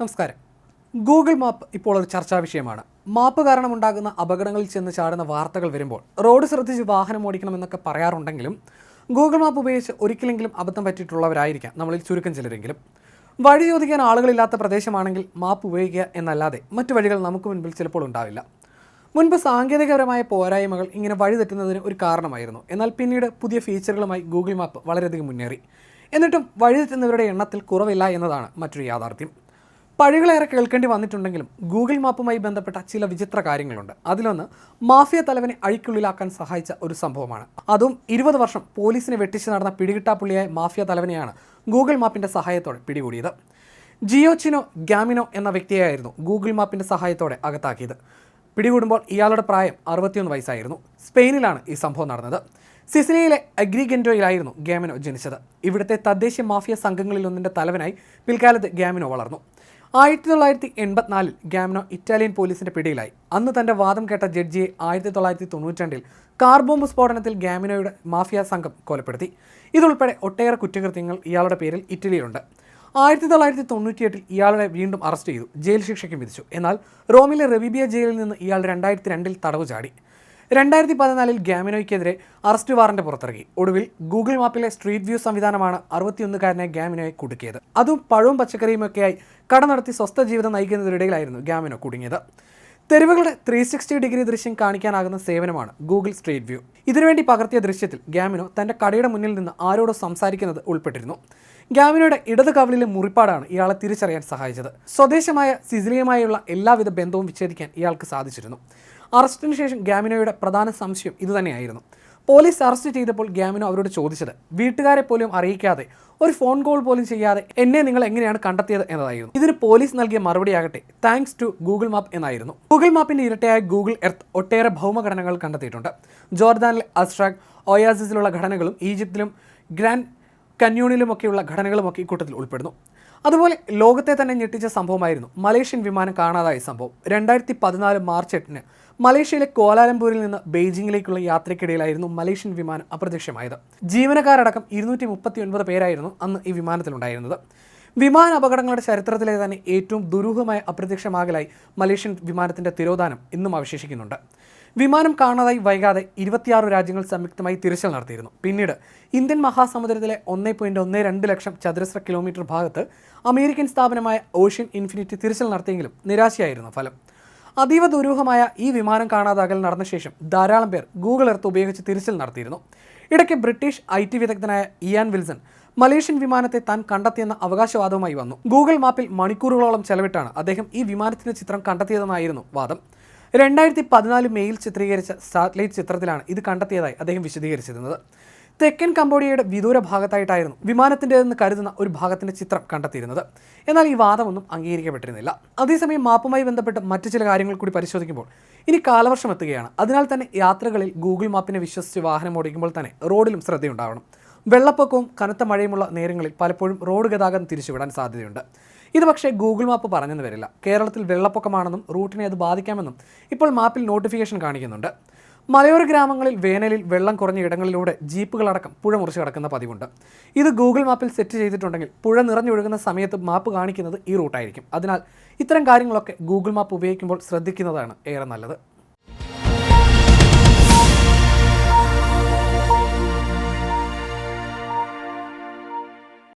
നമസ്കാരം. Google map ഇപ്പോൾ ഒരു ചർച്ചാ വിഷയമാണ്. മാപ്പ് കാരണമുണ്ടാകുന്ന അപകടങ്ങളിൽ ചെന്ന് ചാടുന്ന വാർത്തകൾ വരുമ്പോൾ റോഡ് ശ്രദ്ധിച്ച് വാഹനം ഓടിക്കണമെന്നൊക്കെ പറയാറുണ്ടെങ്കിലും ഗൂഗിൾ മാപ്പ് ഉപയോഗിച്ച് ഒരിക്കലെങ്കിലും അബദ്ധം പറ്റിയിട്ടുള്ളവരായിരിക്കാം നമ്മളിൽ ചുരുക്കം ചിലരെങ്കിലും. വഴി ചോദിക്കാൻ ആളുകളില്ലാത്ത പ്രദേശമാണെങ്കിൽ മാപ്പ് ഉപയോഗിക്കുക എന്നല്ലാതെ മറ്റു വഴികൾ നമുക്ക് മുൻപിൽ ചിലപ്പോൾ ഉണ്ടാവില്ല. മുൻപ് സാങ്കേതികപരമായ പോരായ്മകൾ ഇങ്ങനെ വഴി തെറ്റുന്നതിന് ഒരു കാരണമായിരുന്നു. എന്നാൽ പിന്നീട് പുതിയ ഫീച്ചറുകളുമായി ഗൂഗിൾ മാപ്പ് വളരെയധികം മുന്നേറി. എന്നിട്ടും വഴി തെറ്റുന്നവരുടെ എണ്ണത്തിൽ കുറവില്ല എന്നതാണ് മറ്റൊരു യാഥാർത്ഥ്യം. പഴികളേറെ കേൾക്കേണ്ടി വന്നിട്ടുണ്ടെങ്കിലും ഗൂഗിൾ മാപ്പുമായി ബന്ധപ്പെട്ട ചില വിചിത്ര കാര്യങ്ങളുണ്ട്. അതിലൊന്ന് മാഫിയ തലവനെ അഴിക്കുള്ളിലാക്കാൻ സഹായിച്ച ഒരു സംഭവമാണ്. അതും ഇരുപത് വർഷം പോലീസിനെ വെട്ടിച്ച് നടന്ന പിടികിട്ടാപ്പുള്ളിയായ മാഫിയ തലവനെയാണ് ഗൂഗിൾ മാപ്പിന്റെ സഹായത്തോടെ പിടികൂടിയത്. ജിയോച്ചിനോ ഗാമിനോ എന്ന വ്യക്തിയായിരുന്നു ഗൂഗിൾ മാപ്പിന്റെ സഹായത്തോടെ അകത്താക്കിയത്. പിടികൂടുമ്പോൾ ഇയാളുടെ പ്രായം അറുപത്തിയൊന്ന് വയസ്സായിരുന്നു. സ്പെയിനിലാണ് ഈ സംഭവം നടന്നത്. സിസിലിയിലെ അഗ്രിഗെന്റോയിലായിരുന്നു ഗാമിനോ ജനിച്ചത്. ഇവിടുത്തെ തദ്ദേശീയ മാഫിയ സംഘങ്ങളിലൊന്നിന്റെ തലവനായി പിൽക്കാലത്ത് ഗാമിനോ വളർന്നു. ആയിരത്തി തൊള്ളായിരത്തി എൺപത്തിനാലിൽ ഗാമിനോ ഇറ്റാലിയൻ പോലീസിന്റെ പിടിയിലായി. അന്ന് തന്റെ വാദം കേട്ട ജഡ്ജിയെ ആയിരത്തി തൊള്ളായിരത്തി തൊണ്ണൂറ്റിരണ്ടിൽ കാർ ബോംബ് സ്ഫോടനത്തിൽ ഗാമിനോയുടെ മാഫിയ സംഘം കൊലപ്പെടുത്തി. ഇതുൾപ്പെടെ ഒട്ടേറെ കുറ്റകൃത്യങ്ങൾ ഇയാളുടെ പേരിൽ ഇറ്റലിയിലുണ്ട്. ആയിരത്തി തൊള്ളായിരത്തി തൊണ്ണൂറ്റിയെട്ടിൽ ഇയാളെ വീണ്ടും അറസ്റ്റ് ചെയ്തു ജയിൽ ശിക്ഷയ്ക്കും വിധിച്ചു. എന്നാൽ റോമിലെ റെബിബിയ ജയിലിൽ നിന്ന് ഇയാൾ രണ്ടായിരത്തി രണ്ടിൽ തടവ് ചാടി രണ്ടായിരത്തി പതിനാലിൽ ഗാമിനോയ്ക്കെതിരെ അറസ്റ്റ് വാറന്റ് പുറത്തിറങ്ങി ഒടുവിൽ ഗൂഗിൾ മാപ്പിലെ സ്ട്രീറ്റ് വ്യൂ സംവിധാനമാണ് അറുപത്തിയൊന്നുകാരനെ ഗാമിനോയെ കുടുക്കിയത്. അതും പഴവും പച്ചക്കറിയുമൊക്കെയായി കട നടത്തി സ്വസ്ഥ ജീവിതം നയിക്കുന്നതിനിടയിലായിരുന്നു ഗാമിനോ കുടുങ്ങിയത്. തെരുവുകളുടെ ത്രീ സിക്സ്റ്റി ഡിഗ്രി ദൃശ്യം കാണിക്കാനാകുന്ന സേവനമാണ് ഗൂഗിൾ സ്ട്രീറ്റ് വ്യൂ. ഇതിനുവേണ്ടി പകർത്തിയ ദൃശ്യത്തിൽ ഗാമിനോ തന്റെ കടയുടെ മുന്നിൽ നിന്ന് ആരോടോ സംസാരിക്കുന്നത് ഉൾപ്പെട്ടിരുന്നു. ഗാമിനോയുടെ ഇടത് കവലിലെ മുറിപ്പാടാണ് ഇയാളെ തിരിച്ചറിയാൻ സഹായിച്ചത്. സ്വദേശമായ സിസിലിയുമായുള്ള എല്ലാവിധ ബന്ധവും വിച്ഛേദിക്കാൻ ഇയാൾക്ക് സാധിച്ചിരുന്നു. അറസ്റ്റിന് ശേഷം ഗാമിനോയുടെ പ്രധാന സംശയം ഇതുതന്നെയായിരുന്നു. പോലീസ് അറസ്റ്റ് ചെയ്തപ്പോൾ ഗ്യാമിനോ അവരോട് ചോദിച്ചത് വീട്ടുകാരെ പോലും അറിയിക്കാതെ ഒരു ഫോൺ കോൾ പോലും ചെയ്യാതെ എന്നെ നിങ്ങൾ എങ്ങനെയാണ് കണ്ടെത്തിയത്? എന്നതായിരുന്നു. ഇതിന് പോലീസ് നൽകിയ മറുപടി ആകട്ടെ താങ്ക്സ് ടു ഗൂഗിൾ മാപ്പ് എന്നായിരുന്നു. ഗൂഗിൾ മാപ്പിന്റെ ഇരട്ടയായ ഗൂഗിൾ എർത്ത് ഒട്ടേറെ ഭൗമഘടനകൾ കണ്ടെത്തിയിട്ടുണ്ട്. ജോർദാനിലെ അസ്ട്രാഗ് ഒയാസിസിലുള്ള ഘടനകളും ഈജിപ്തിലും ഗ്രാൻഡ് കന്യൂണിലുമൊക്കെയുള്ള ഘടനകളുമൊക്കെ ഇക്കൂട്ടത്തിൽ ഉൾപ്പെടുന്നു. അതുപോലെ ലോകത്തെ തന്നെ ഞെട്ടിച്ച സംഭവമായിരുന്നു മലേഷ്യൻ വിമാനം കാണാതായ സംഭവം. രണ്ടായിരത്തി പതിനാല് മാർച്ച് എട്ടിന് മലേഷ്യയിലെ കോലാലംപൂരിൽ നിന്ന് ബെയ്ജിങ്ങിലേക്കുള്ള യാത്രയ്ക്കിടയിലായിരുന്നു മലേഷ്യൻ വിമാനം അപ്രത്യക്ഷമായത്. ജീവനക്കാരടക്കം ഇരുന്നൂറ്റി മുപ്പത്തി ഒൻപത് പേരായിരുന്നു അന്ന് ഈ വിമാനത്തിലുണ്ടായിരുന്നത്. വിമാന അപകടങ്ങളുടെ ചരിത്രത്തിലെ തന്നെ ഏറ്റവും ദുരൂഹമായ അപ്രത്യക്ഷമാകലായി മലേഷ്യൻ വിമാനത്തിന്റെ തിരോധാനം ഇന്നും അവശേഷിക്കുന്നുണ്ട്. വിമാനം കാണാതായി വൈകാതെ ഇരുപത്തിയാറ് രാജ്യങ്ങൾ സംയുക്തമായി തിരച്ചിൽ നടത്തിയിരുന്നു. പിന്നീട് ഇന്ത്യൻ മഹാസമുദ്രത്തിലെ ഒന്നേ പോയിന്റ് ഒന്ന് രണ്ട് ലക്ഷം ചതുരശ്ര കിലോമീറ്റർ ഭാഗത്ത് അമേരിക്കൻ സ്ഥാപനമായ ഓഷ്യൻ ഇൻഫിനിറ്റി തിരച്ചിൽ നടത്തിയെങ്കിലും നിരാശയായിരുന്നു ഫലം. അതീവ ദുരൂഹമായ ഈ വിമാനം കാണാതാകൽ നടന്ന ശേഷം ധാരാളം പേർ ഗൂഗിൾ എർത്ത് ഉപയോഗിച്ച് തിരച്ചിൽ നടത്തിയിരുന്നു. ഇടയ്ക്ക് ബ്രിട്ടീഷ് ഐ ടി വിദഗ്ധനായ ഇയാൻ വിൽസൺ മലേഷ്യൻ വിമാനത്തെ താൻ കണ്ടെത്തിയെന്ന അവകാശവാദവുമായി വന്നു. ഗൂഗിൾ മാപ്പിൽ മണിക്കൂറുകളോളം ചെലവിട്ടാണ് അദ്ദേഹം ഈ വിമാനത്തിന്റെ ചിത്രം കണ്ടെത്തിയതെന്നായിരുന്നു വാദം. രണ്ടായിരത്തി പതിനാല് മെയിൽ ചിത്രീകരിച്ച സാറ്റലൈറ്റ് ചിത്രത്തിലാണ് ഇത് കണ്ടെത്തിയതായി അദ്ദേഹം വിശദീകരിച്ചിരുന്നത്. തെക്കൻ കംബോഡിയയുടെ വിദൂര ഭാഗത്തായിട്ടായിരുന്നു വിമാനത്തിന്റെതെന്ന് കരുതുന്ന ഒരു ഭാഗത്തിന്റെ ചിത്രം കണ്ടെത്തിയിരുന്നത്. എന്നാൽ ഈ വാദമൊന്നും അംഗീകരിക്കപ്പെട്ടിരുന്നില്ല. അതേസമയം മാപ്പുമായി ബന്ധപ്പെട്ട് മറ്റു ചില കാര്യങ്ങൾ കൂടി പരിശോധിക്കുമ്പോൾ ഇനി കാലവർഷം എത്തുകയാണ്. അതിനാൽ തന്നെ യാത്രകളിൽ ഗൂഗിൾ മാപ്പിനെ വിശ്വസിച്ച് വാഹനം ഓടിക്കുമ്പോൾ തന്നെ റോഡിലും ശ്രദ്ധയുണ്ടാവണം. വെള്ളപ്പൊക്കവും കനത്ത മഴയുമുള്ള നേരങ്ങളിൽ പലപ്പോഴും റോഡ് ഗതാഗതം തിരിച്ചുവിടാൻ സാധ്യതയുണ്ട്. ഇത് പക്ഷേ ഗൂഗിൾ മാപ്പ് പറഞ്ഞെന്ന് വരില്ല. കേരളത്തിൽ വെള്ളപ്പൊക്കമാണെന്നും റൂട്ടിനെ അത് ബാധിക്കാമെന്നും ഇപ്പോൾ മാപ്പിൽ നോട്ടിഫിക്കേഷൻ കാണിക്കുന്നുണ്ട്. മലയോര ഗ്രാമങ്ങളിൽ വേനലിൽ വെള്ളം കുറഞ്ഞ ഇടങ്ങളിലൂടെ ജീപ്പുകളടക്കം പുഴ മുറിച്ച് കിടക്കുന്ന പതിവുണ്ട്. ഇത് ഗൂഗിൾ മാപ്പിൽ സെറ്റ് ചെയ്തിട്ടുണ്ടെങ്കിൽ പുഴ നിറഞ്ഞൊഴുകുന്ന സമയത്ത് മാപ്പ് കാണിക്കുന്നത് ഈ റൂട്ടായിരിക്കും. അതിനാൽ ഇത്തരം കാര്യങ്ങളൊക്കെ ഗൂഗിൾ മാപ്പ് ഉപയോഗിക്കുമ്പോൾ ശ്രദ്ധിക്കുന്നതാണ് ഏറെ നല്ലത്.